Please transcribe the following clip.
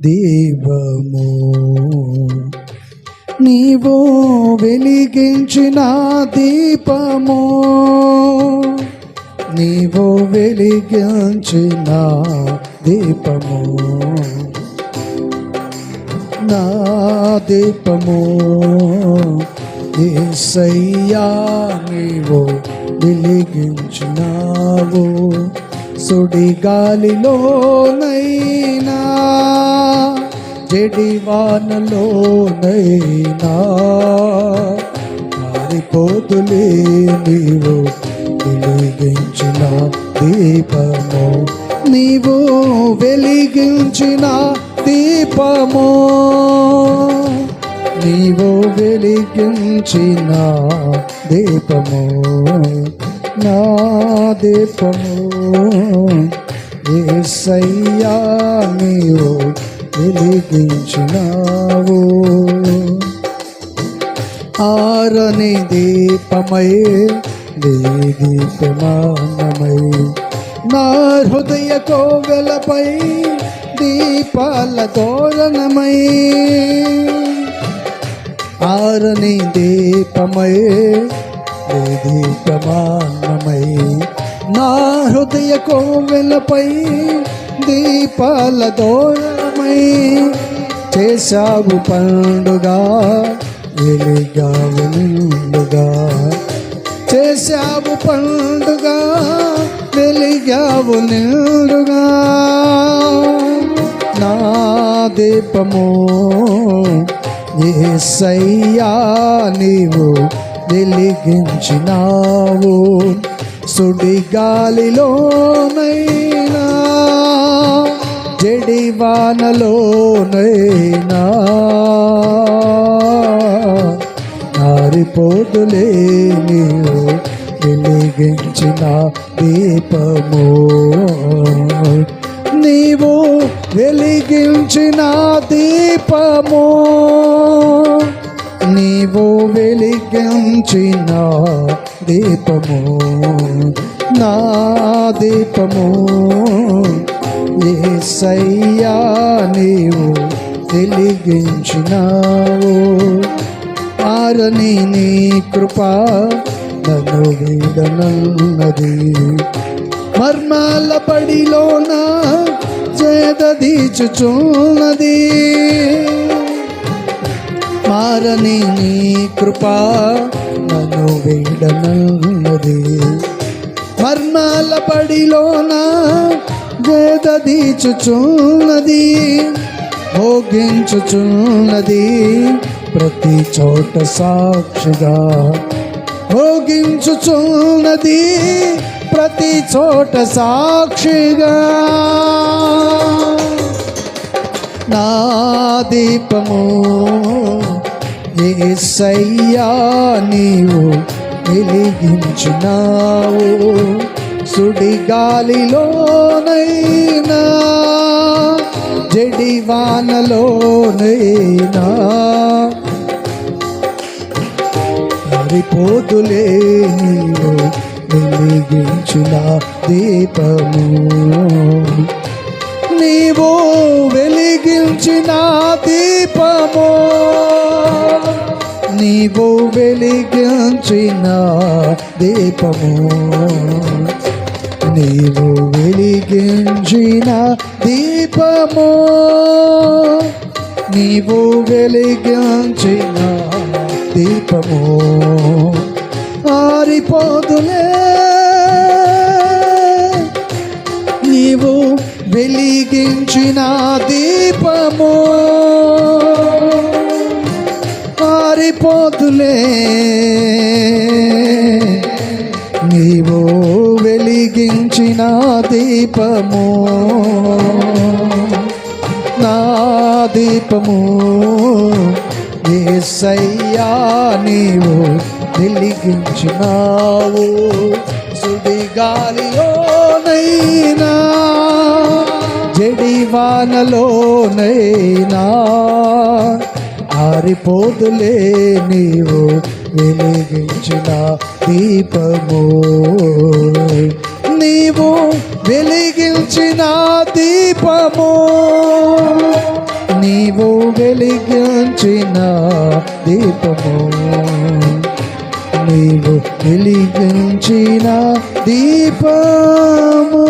దీపము నీవు వెలిగించిన దీపము. నీవు వెలిగించిన దీపము. నా దీపము. ఏసయ్యా నీవు వెలిగించినావు. సుడి గాలిలోనైనా జడివానలోనైనా మారిపోతులే నీవు వెలిగించిన దీపము. నీవు వెలిగించిన దీపము. నీవు వెలిగించిన దీపము. నా దీపము ఏసయ్యా నీవు వెలిగించినావు. ఆరని దీపమై దీపమానమై నా హృదయ కోవెలపై దీపాల తోరణమై ఆరని దీపమై దీపమానమై నా హృదయ కోవెలపై దీపాల దోరమై చేశావు పండుగ ఎలిగా వెలుగా చేశావు పండుగ వెలిగావు నిండుగా. నా దీపము ఏ సయ్యా నీవు వెలిగించినావు. సుడి గాలిలోనైనా జడివానలోనైనా ఆరిపోదులే నీవు వెలిగించిన దీపము. నీవు వెలిగించిన దీపము. నీవు వెలిగించిన దీపము నా దీపము. ఏసయ్యా నీవు వెలిగించినావు. ఆరని నీ కృప నన్ను వీడనన్నది. మర్మాల పడిలోన చేదీచుచున్నది మారని నీ కృప నన్ను వీడనన్నది. మర్మాల పడిలోన వేదీచుచున్నది భోగించుచున్నది ప్రతి చోట సాక్షిగా. భోగించుచున్నది ప్రతి చోట సాక్షిగా. నా దీపము ఏసయ్యా నీవు వెలిగించినావు సుడిగాలిలోనైనా జడివానలోనైనా హరిపోతులే నీవు వెలిగించిన దీపము. నీవు వెలిగించిన దీపము. నీవు వెలిగించిన దీపము. నీవు వెలిగించిన దీపము. నీవు వెలిగించిన దీపము. ఆరిపోదులే. నీవు వెలిగించిన దీపము. ఆరిపోతులే నీవు వెలిగించిన దీపము. నా దీపము. ఏసయ్యా నీవు వెలిగించినావు. సుడిగాలిలోనైనా జడివానలోనైనా ఆరిపోదులే నీవు వెలిగించిన దీపము. నీవు వెలిగించిన దీపము. నీవు వెలిగించిన దీపము. నీవు వెలిగించిన దీపము.